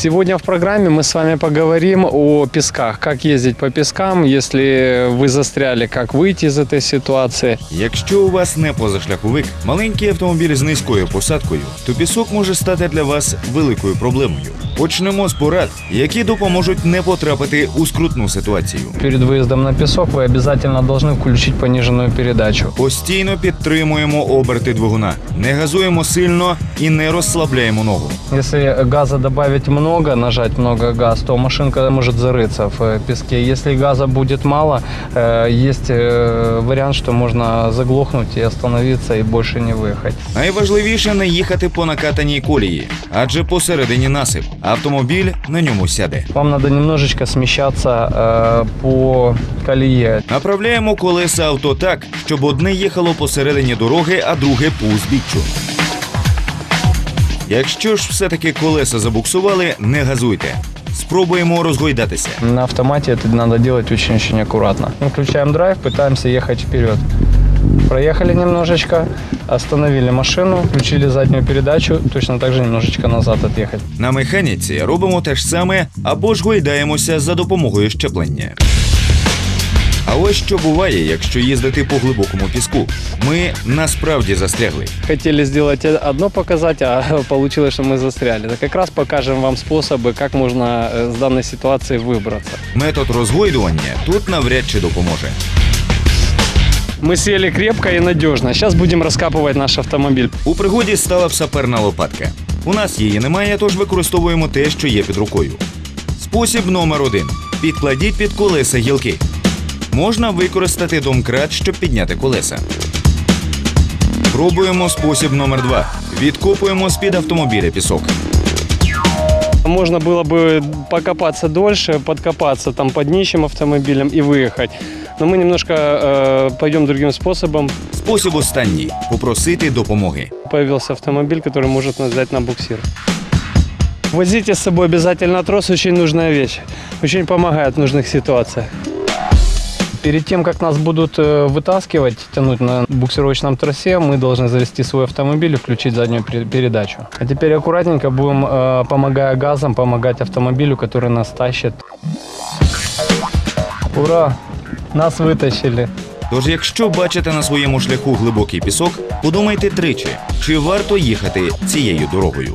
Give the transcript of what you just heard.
Сегодня в программе мы с вами поговорим о песках, как ездить по пескам, если вы застряли, как выйти из этой ситуации. Якщо у вас не позашляховик, маленький автомобіль з низькою посадкою, то пісок може стати для вас великою проблемою. Почнемо з порад, які допоможуть не потрапити у скрутну ситуацію. Перед выездом на песок вы обязательно должны включить пониженную передачу. Постійно підтримуємо оберти двигуна, не газуємо сильно і не розслабляємо ногу. Если газа добавить много, нажать много газ, то машинка может зарыться в э, песке. Если газа будет мало, э, есть э, вариант, что можно заглохнуть и остановиться и больше не выехать. Найважливіше не їхати по накатаній колії, адже посередині насип. Автомобіль на ньому сяде. Вам надо немножечко смещаться э, по колее. Направляємо колеса авто так, щоб одне їхало посередині дороги, а друге по узбіччю. Якщо ж все-таки колеса забуксували, не газуйте. Спробуємо розгойдатися. На автомате это надо делать очень-очень аккуратно. Мы включаем драйв, пытаемся ехать вперед. Проехали немножечко, остановили машину, включили заднюю передачу, точно так же немножечко назад отъехать. На механіці робимо те ж саме або ж гойдаємося за допомогою щеплення. А ось що буває, якщо їздити по глибокому піску. Ми насправді застрягли. Хотели сделать одно показать, а получилось, что мы застряли. Так как раз покажем вам способы, как можно э, с данной ситуации выбраться. Метод розгойдування тут навряд чи допоможе. Мы сели крепко и надежно. Сейчас будем раскапывать наш автомобиль. У пригоді стала б саперна лопатка. У нас її немає, тож використовуємо те, що є під рукою. Спосіб номер один: підкладіть під колеса гілки. Можна використати домкрат, щоб підняти колеса. Пробуємо спосіб номер два. Відкопуємо з-під автомобіля пісок. Можно было бы покопаться дольше, подкопаться там под нищим автомобилем и выехать. Но мы немножко э, пойдем другим способом. Спосіб останній попросити допомоги. Появился автомобиль, который может нас взять на буксир. Возите с собой обязательно трос, очень нужная вещь. Очень помогает в нужных ситуациях. Перед тем, как нас будут э, вытаскивать, тянуть на буксировочном тросе, мы должны завести свой автомобиль и включить заднюю пере- передачу. А теперь аккуратненько будем, э, помогая газом, помогать автомобилю, который нас тащит. Ура! Нас вытащили. Тож, якщо бачите на своєму шляху глибокий пісок, подумайте тричі, чи варто їхати цією дорогою.